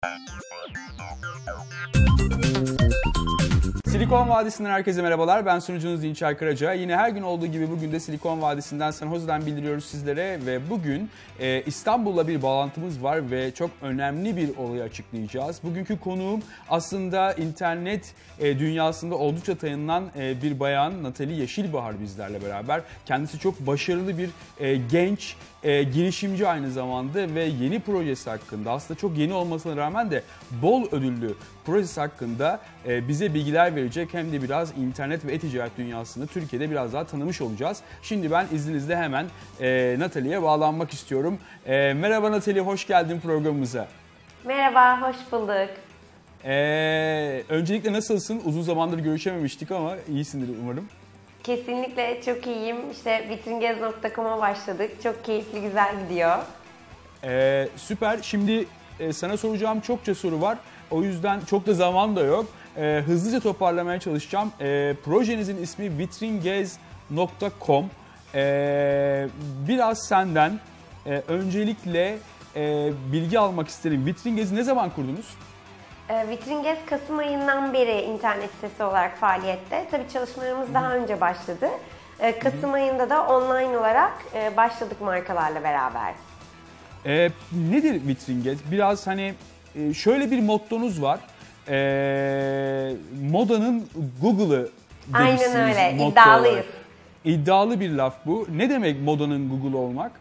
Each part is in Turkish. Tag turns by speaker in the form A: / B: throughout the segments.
A: Thank you. Silikon Vadisi'nden herkese merhabalar. Ben sunucunuz Dinçer Karaca. Yine her gün olduğu gibi bugün de Silikon Vadisi'nden San Jose'den bildiriyoruz sizlere ve bugün e, İstanbul'la bir bağlantımız var ve çok önemli bir olayı açıklayacağız. Bugünkü konuğum aslında internet e, dünyasında oldukça tanınan e, bir bayan Natali Yeşilbahar bizlerle beraber. Kendisi çok başarılı bir e, genç e, girişimci aynı zamanda ve yeni projesi hakkında aslında çok yeni olmasına rağmen de bol ödüllü projesi hakkında e, bize bilgiler verecek hem de biraz internet ve e-ticaret dünyasını Türkiye'de biraz daha tanımış olacağız. Şimdi ben izninizle hemen e, Natalie'ye bağlanmak istiyorum. E, merhaba Natalie, hoş geldin programımıza.
B: Merhaba, hoş bulduk.
A: Ee, öncelikle nasılsın? Uzun zamandır görüşememiştik ama iyisindir umarım.
B: Kesinlikle çok iyiyim. İşte vitringez.com'a başladık. Çok keyifli, güzel gidiyor.
A: Ee, süper. Şimdi e, sana soracağım çokça soru var. O yüzden çok da zaman da yok. Ee, hızlıca toparlamaya çalışacağım. Ee, projenizin ismi vitringez.com. Ee, biraz senden e, öncelikle e, bilgi almak isterim. Vitringez'i ne zaman kurdunuz?
B: Vitringez Kasım ayından beri internet sitesi olarak faaliyette. Tabii çalışmalarımız daha önce başladı. Kasım ayında da online olarak e, başladık markalarla beraber.
A: Ee, nedir Vitringez? Biraz hani e, şöyle bir mottonuz var. Ee, modanın Google'ı
B: Aynen öyle, iddialıyız.
A: olarak. İddialı bir laf bu. Ne demek modanın Google olmak?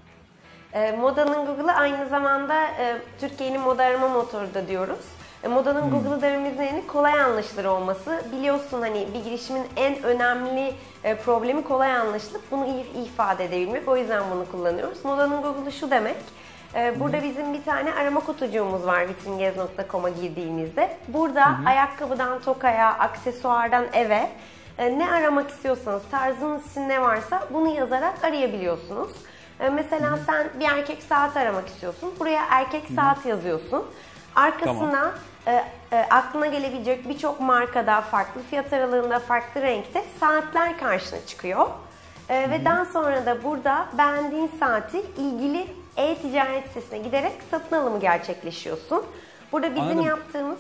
B: E, modanın Google'ı aynı zamanda e, Türkiye'nin moda arama motoru da diyoruz. E, modanın Google'ı dememizin nedeni kolay anlaşılır olması. Biliyorsun hani bir girişimin en önemli e, problemi kolay anlaşılıp bunu iyi ifade edebilmek. O yüzden bunu kullanıyoruz. Modanın Google'ı şu demek. E, Burada bizim bir tane arama kutucuğumuz var vitringez.com'a girdiğimizde. Burada ayakkabıdan tokaya, aksesuardan eve e, ne aramak istiyorsanız, tarzınız için ne varsa bunu yazarak arayabiliyorsunuz. E, Mesela sen bir erkek saat aramak istiyorsun. Buraya erkek saat yazıyorsun. Arkasına e, e, aklına gelebilecek birçok markada, farklı fiyat aralığında, farklı renkte saatler karşına çıkıyor. E, ve daha sonra da burada beğendiğin saati ilgili e-ticaret sitesine giderek satın alımı gerçekleşiyorsun. Burada bizim
A: Anladım.
B: yaptığımız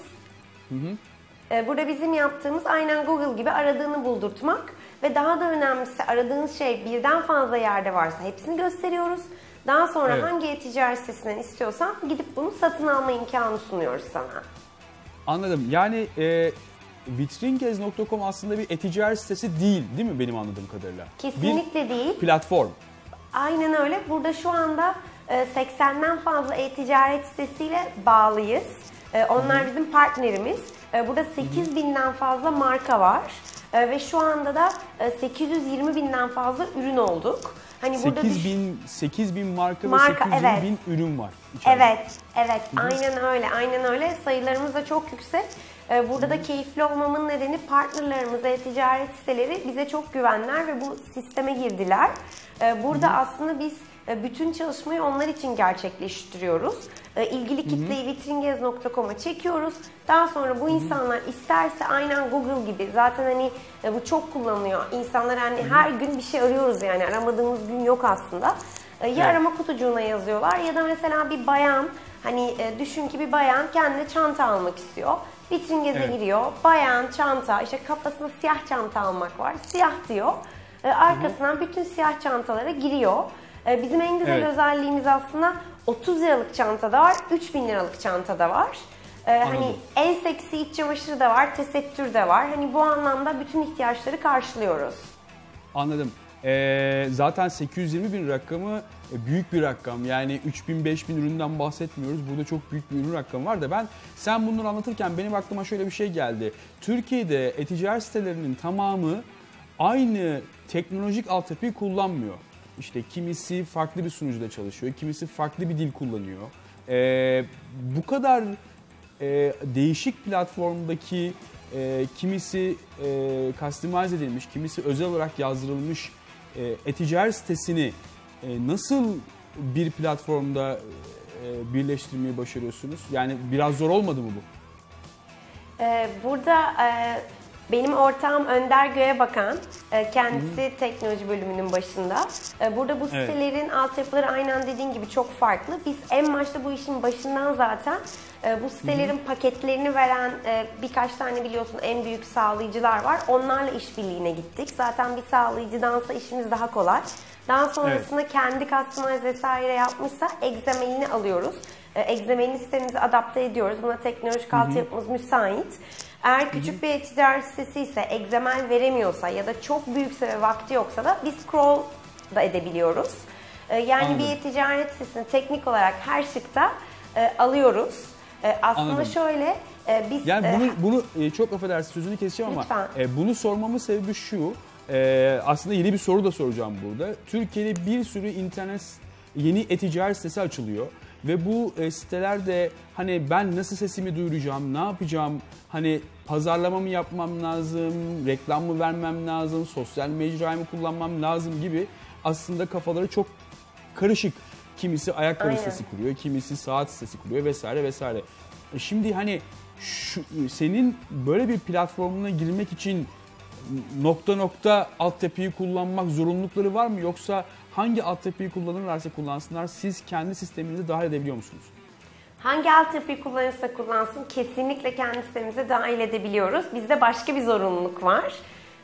B: ee, Burada bizim yaptığımız aynen Google gibi aradığını buldurtmak ve daha da önemlisi aradığınız şey birden fazla yerde varsa hepsini gösteriyoruz. Daha sonra
A: Evet.
B: hangi e-ticaret sitesinden istiyorsan gidip bunu satın alma imkanı sunuyoruz sana.
A: Anladım. Yani e, vitringez.com aslında bir e-ticaret sitesi değil değil mi benim anladığım kadarıyla?
B: Kesinlikle değil.
A: Bir platform.
B: Aynen öyle. Burada şu anda e, 80'den fazla e-ticaret sitesiyle bağlıyız. E, Onlar bizim partnerimiz. E, Burada 8 binden fazla marka var. E, Ve şu anda da e, 820 binden fazla ürün olduk. Hani burada
A: 8
B: düş-
A: bin, 8 bin marka,
B: Marka,
A: ve 820
B: evet.
A: bin ürün var. içeride.
B: Evet, evet. Aynen öyle, aynen öyle. Sayılarımız da çok yüksek. Ee, Burada da keyifli olmamın nedeni partnerlerimiz, e-ticaret siteleri bize çok güvenler ve bu sisteme girdiler. Ee, Burada aslında biz e, bütün çalışmayı onlar için gerçekleştiriyoruz. Ee, İlgili kitleyi vitringez.com'a çekiyoruz. Daha sonra bu insanlar isterse aynen Google gibi zaten hani e, bu çok kullanılıyor. İnsanlar hani her gün bir şey arıyoruz yani aramadığımız gün yok aslında. Ya
A: Evet.
B: arama kutucuğuna yazıyorlar ya da mesela bir bayan hani e, düşün ki bir bayan kendine çanta almak istiyor. Vitrin geze
A: Evet.
B: giriyor. Bayan çanta işte kafasına siyah çanta almak var. Siyah diyor. E, arkasından bütün siyah çantalara giriyor. E, bizim en güzel
A: Evet.
B: özelliğimiz aslında 30 liralık çanta da var, 3000 liralık çanta da var. E, hani en seksi iç çamaşırı da var, tesettür de var. Hani bu anlamda bütün ihtiyaçları karşılıyoruz.
A: Anladım. Ee, zaten 820 bin rakamı e, büyük bir rakam. Yani 3000 5000 üründen bahsetmiyoruz. Burada çok büyük bir ürün rakamı var da ben sen bunları anlatırken benim aklıma şöyle bir şey geldi. Türkiye'de e-ticaret sitelerinin tamamı aynı teknolojik altyapıyı kullanmıyor. İşte kimisi farklı bir sunucuda çalışıyor, kimisi farklı bir dil kullanıyor. Ee, bu kadar e, değişik platformdaki e, kimisi e, customize edilmiş, kimisi özel olarak yazdırılmış e, e-ticaret sitesini e, nasıl bir platformda e, birleştirmeyi başarıyorsunuz? Yani biraz zor olmadı mı bu?
B: Ee, burada e, Benim ortağım Önder Göğebakan. E, kendisi Hı-hı. teknoloji bölümünün başında. E, burada bu evet. sitelerin altyapıları aynen dediğin gibi çok farklı. Biz en başta bu işin başından zaten e, bu sitelerin Hı-hı. paketlerini veren birkaç tane biliyorsun en büyük sağlayıcılar var. Onlarla işbirliğine gittik. Zaten bir sağlayıcıdansa işimiz daha kolay. Daha sonrasında evet. kendi customize vesaire yapmışsa egzamelini alıyoruz. Egzamelini sitemize adapte ediyoruz. Buna teknolojik altyapımız müsait. Eğer küçük bir ticaret sitesi ise egzamel veremiyorsa ya da çok büyükse ve vakti yoksa da biz scroll da edebiliyoruz. Ee, yani Anladım. bir ticaret sitesini teknik olarak her şıkta e, alıyoruz. E, aslında Anladım. şöyle e, biz...
A: Yani bunu, bunu e, çok affedersin sözünü keseceğim ama e, bunu sormamın sebebi şu. E, aslında yeni bir soru da soracağım burada. Türkiye'de bir sürü internet yeni e-ticaret sitesi açılıyor. Ve bu e, sitelerde hani ben nasıl sesimi duyuracağım, ne yapacağım, hani pazarlama mı yapmam lazım, reklam mı vermem lazım, sosyal mecrayı mı kullanmam lazım gibi aslında kafaları çok karışık. Kimisi ayakkabı Aynen. sitesi kuruyor, kimisi saat sitesi kuruyor vesaire vesaire. E, şimdi hani şu, senin böyle bir platformuna girmek için nokta nokta altyapıyı kullanmak zorunlulukları var mı yoksa hangi altyapıyı kullanırlarsa kullansınlar siz kendi sisteminizi dahil edebiliyor musunuz?
B: Hangi altyapıyı kullanırsa kullansın kesinlikle kendi sistemimize dahil edebiliyoruz. Bizde başka bir zorunluluk var.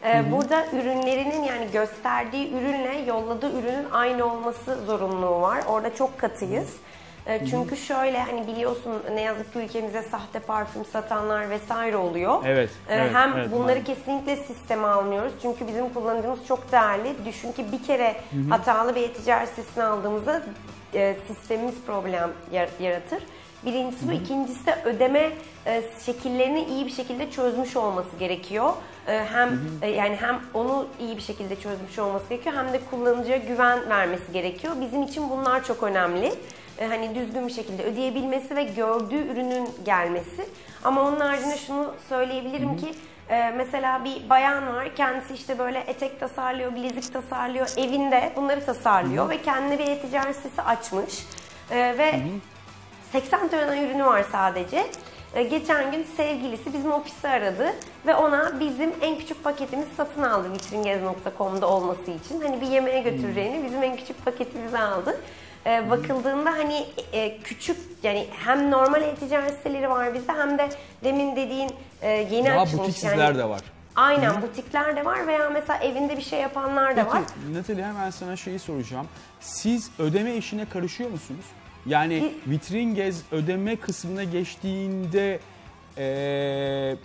B: Ee, burada ürünlerinin yani gösterdiği ürünle yolladığı ürünün aynı olması zorunluluğu var. Orada çok katıyız. Hı e, çünkü şöyle hani biliyorsun ne yazık ki ülkemize sahte parfüm satanlar vesaire oluyor.
A: Evet.
B: E,
A: evet
B: Hem
A: evet,
B: bunları maalesef. kesinlikle sisteme almıyoruz. Çünkü bizim kullanıcımız çok değerli. Düşün ki bir kere Hı-hı. hatalı bir ticaret sitesini aldığımızda e, sistemimiz problem yaratır. Birincisi bu. İkincisi de ödeme e, şekillerini iyi bir şekilde çözmüş olması gerekiyor. E, hem hı hı. yani hem onu iyi bir şekilde çözmüş olması gerekiyor hem de kullanıcıya güven vermesi gerekiyor. Bizim için bunlar çok önemli. E, hani düzgün bir şekilde ödeyebilmesi ve gördüğü ürünün gelmesi. Ama onun haricinde şunu söyleyebilirim ki e, mesela bir bayan var kendisi işte böyle etek tasarlıyor, bilezik tasarlıyor, evinde bunları tasarlıyor ve kendine bir e-ticaret sitesi açmış. E, ve Hı-hı. 80 tane ürünü var sadece. E, geçen gün sevgilisi bizim ofisi aradı ve ona bizim en küçük paketimiz satın aldı vitringez.com'da olması için. Hani bir yemeğe götüreceğini bizim en küçük paketimizi aldı e, bakıldığında hani e, küçük yani hem normal e-ticaret siteleri var bizde hem de demin dediğin e, yeni
A: Daha
B: açılmış.
A: butiksizler
B: yani,
A: de var.
B: Aynen Hı. butikler de var veya mesela evinde bir şey yapanlar da
A: Peki,
B: var.
A: Natalie hemen sana şeyi soracağım. Siz ödeme işine karışıyor musunuz? Yani vitrin gez ödeme kısmına geçtiğinde e,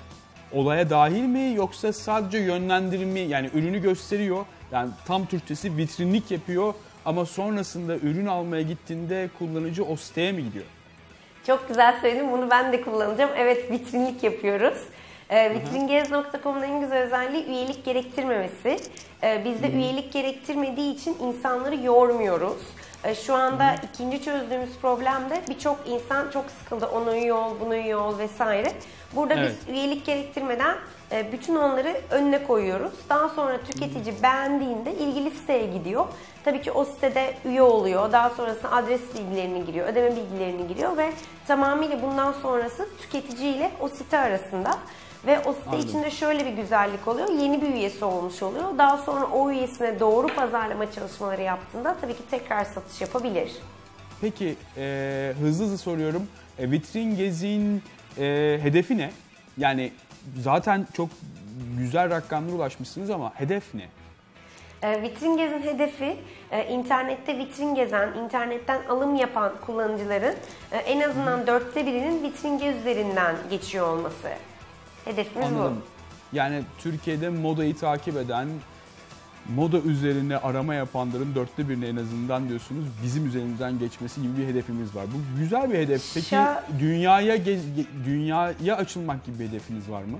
A: olaya dahil mi yoksa sadece yönlendirme yani ürünü gösteriyor yani tam Türkçesi vitrinlik yapıyor ama sonrasında ürün almaya gittiğinde kullanıcı o siteye mi gidiyor?
B: Çok güzel söyledin. Bunu ben de kullanacağım. Evet vitrinlik yapıyoruz. E, Vitringez.com'un en güzel özelliği üyelik gerektirmemesi. E, bizde üyelik gerektirmediği için insanları yormuyoruz. E, şu anda ikinci çözdüğümüz problem de birçok insan çok sıkıldı. Onu üye ol, bunu üye ol vesaire. Burada evet. biz üyelik gerektirmeden e, bütün onları önüne koyuyoruz. Daha sonra tüketici beğendiğinde ilgili siteye gidiyor. Tabii ki o sitede üye oluyor. Daha sonrasında adres bilgilerini giriyor, ödeme bilgilerini giriyor ve tamamıyla bundan sonrası tüketici ile o site arasında. Ve o site Anladım. içinde şöyle bir güzellik oluyor. Yeni bir üyesi olmuş oluyor. Daha sonra o üyesine doğru pazarlama çalışmaları yaptığında tabii ki tekrar satış yapabilir.
A: Peki e, hızlı hızlı soruyorum. E, vitrin gezin e, hedefi ne? Yani zaten çok güzel rakamlara ulaşmışsınız ama hedef ne?
B: E, vitrin Gez'in hedefi e, internette vitrin gezen, internetten alım yapan kullanıcıların e, en azından dörtte birinin vitrin gez üzerinden geçiyor olması. Hedefimiz Anladım.
A: bu. Yani Türkiye'de modayı takip eden, moda üzerine arama yapanların dörtte birine en azından diyorsunuz bizim üzerimizden geçmesi gibi bir hedefimiz var. Bu güzel bir hedef. Peki Şa... dünyaya dünyaya açılmak gibi bir hedefiniz var mı?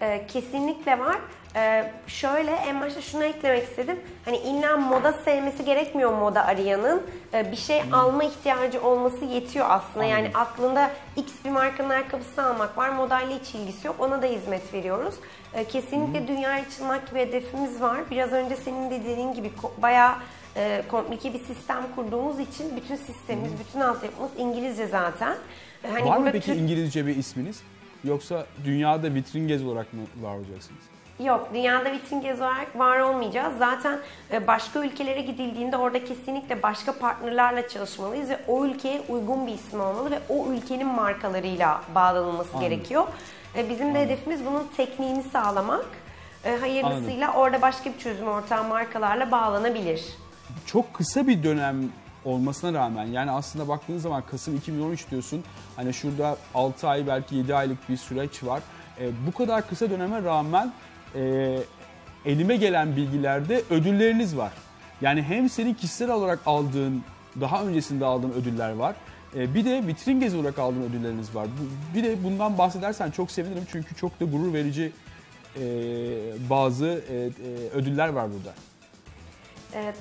B: Ee, kesinlikle var. Ee, şöyle en başta şunu eklemek istedim. Hani illa moda sevmesi gerekmiyor moda arayanın. Ee, bir şey alma ihtiyacı olması yetiyor aslında. Anladım. Yani aklında X bir markanın ayakkabısı almak var. Modayla hiç ilgisi yok. Ona da hizmet veriyoruz. Ee, kesinlikle hmm. dünya açılmak gibi hedefimiz var. Biraz önce senin de dediğin gibi bayağı e, komplike bir sistem kurduğumuz için bütün sistemimiz, bütün altyapımız İngilizce zaten.
A: Hani var mı peki Türk... İngilizce bir isminiz? Yoksa dünyada vitrin gez olarak mı var olacaksınız?
B: Yok, dünyada vitrin gezi olarak var olmayacağız. Zaten e, başka ülkelere gidildiğinde orada kesinlikle başka partnerlerle çalışmalıyız ve o ülkeye uygun bir isim olmalı ve o ülkenin markalarıyla bağlanılması
A: Anladım.
B: gerekiyor. E, Bizim de hedefimiz bunun tekniğini sağlamak. E, Hayırlısıyla orada başka bir çözüm ortağı markalarla bağlanabilir.
A: çok kısa bir dönem olmasına rağmen yani aslında baktığın zaman Kasım 2013 diyorsun hani şurada 6 ay belki 7 aylık bir süreç var. E, bu kadar kısa döneme rağmen e, elime gelen bilgilerde ödülleriniz var. Yani hem senin kişisel olarak aldığın daha öncesinde aldığın ödüller var. E, bir de vitrin gezi olarak aldığın ödülleriniz var. Bir de bundan bahsedersen çok sevinirim çünkü çok da gurur verici e, bazı e, ödüller var burada.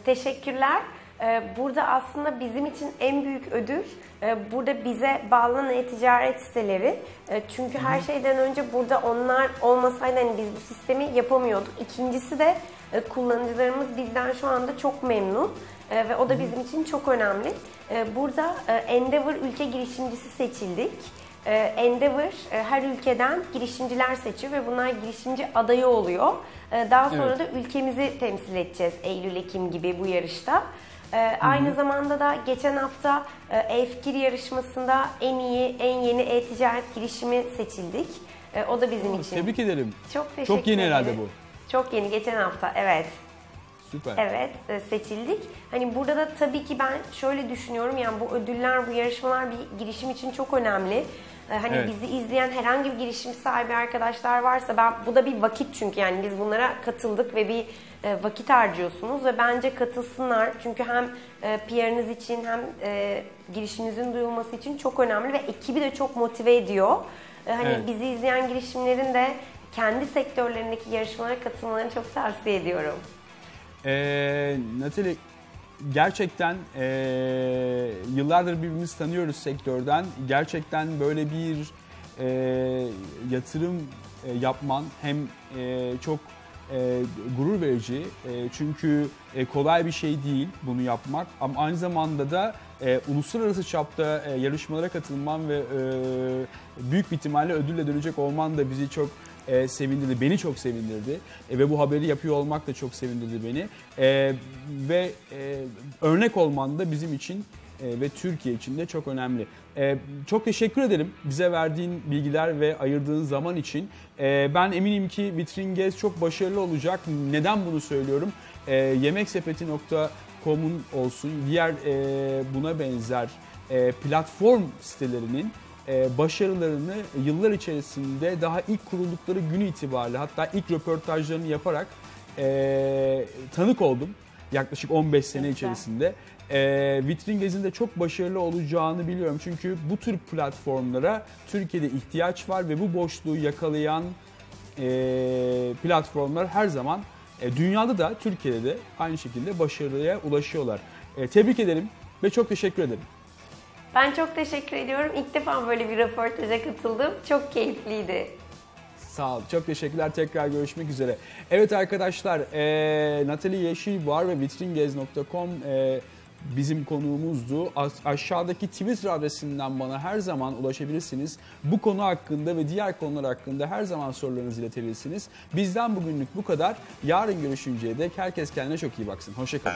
B: Teşekkürler. Ee, burada aslında bizim için en büyük ödül e, burada bize bağlanan e-ticaret siteleri. E, çünkü her şeyden önce burada onlar olmasaydı hani biz bu sistemi yapamıyorduk. İkincisi de e, kullanıcılarımız bizden şu anda çok memnun ve o da bizim için çok önemli. Burada Endeavor ülke girişimcisi seçildik. Endeavor her ülkeden girişimciler seçiyor ve bunlar girişimci adayı oluyor. Daha sonra
A: Evet.
B: da ülkemizi temsil edeceğiz Eylül-Ekim gibi bu yarışta. E, Aynı zamanda da geçen hafta e, e-fikir yarışmasında en iyi, en yeni e-ticaret girişimi seçildik. E, O da bizim için.
A: Tebrik ederim.
B: Çok teşekkür
A: Çok yeni herhalde
B: ederim.
A: bu.
B: Çok yeni, geçen hafta, evet.
A: Süper.
B: Evet e, seçildik. Hani burada da tabii ki ben şöyle düşünüyorum yani bu ödüller, bu yarışmalar bir girişim için çok önemli. E, Hani
A: Evet.
B: bizi izleyen herhangi bir girişim sahibi arkadaşlar varsa ben bu da bir vakit çünkü yani biz bunlara katıldık ve bir e, vakit harcıyorsunuz ve bence katılsınlar çünkü hem e, PR'ınız için hem e, girişiminizin duyulması için çok önemli ve ekibi de çok motive ediyor. E, Hani
A: Evet.
B: bizi izleyen girişimlerin de kendi sektörlerindeki yarışmalara katılmalarını çok tavsiye ediyorum.
A: Ee, Natalie gerçekten ee, yıllardır birbirimizi tanıyoruz sektörden. Gerçekten böyle bir ee, yatırım ee, yapman hem ee, çok ee, gurur verici Ee, çünkü ee, kolay bir şey değil bunu yapmak ama aynı zamanda da ee, uluslararası çapta ee, yarışmalara katılman ve ee, büyük bir ihtimalle ödülle dönecek olman da bizi çok e, sevindirdi. Beni çok sevindirdi. E, ve bu haberi yapıyor olmak da çok sevindirdi beni. E, ve e, örnek olman da bizim için e, ve Türkiye için de çok önemli. E, çok teşekkür ederim bize verdiğin bilgiler ve ayırdığın zaman için. E, ben eminim ki Vitrin Gez çok başarılı olacak. Neden bunu söylüyorum? E, yemeksepeti.com'un olsun, diğer e, buna benzer e, platform sitelerinin başarılarını yıllar içerisinde daha ilk kuruldukları gün itibariyle hatta ilk röportajlarını yaparak e, tanık oldum. Yaklaşık 15 sene içerisinde. E, Vitrin Gezi'nde çok başarılı olacağını biliyorum. Çünkü bu tür platformlara Türkiye'de ihtiyaç var ve bu boşluğu yakalayan e, platformlar her zaman e, dünyada da Türkiye'de de aynı şekilde başarıya ulaşıyorlar. E, tebrik ederim ve çok teşekkür ederim.
B: Ben çok teşekkür ediyorum. İlk defa böyle bir röportaja katıldım. Çok keyifliydi.
A: Sağ ol. Çok teşekkürler. Tekrar görüşmek üzere. Evet arkadaşlar, e, Natalie Yeşilvar ve vitringez.com e, bizim konuğumuzdu. Aşağıdaki Twitter adresinden bana her zaman ulaşabilirsiniz. Bu konu hakkında ve diğer konular hakkında her zaman sorularınızı iletebilirsiniz. Bizden bugünlük bu kadar. Yarın görüşünceye dek herkes kendine çok iyi baksın. Hoşçakalın.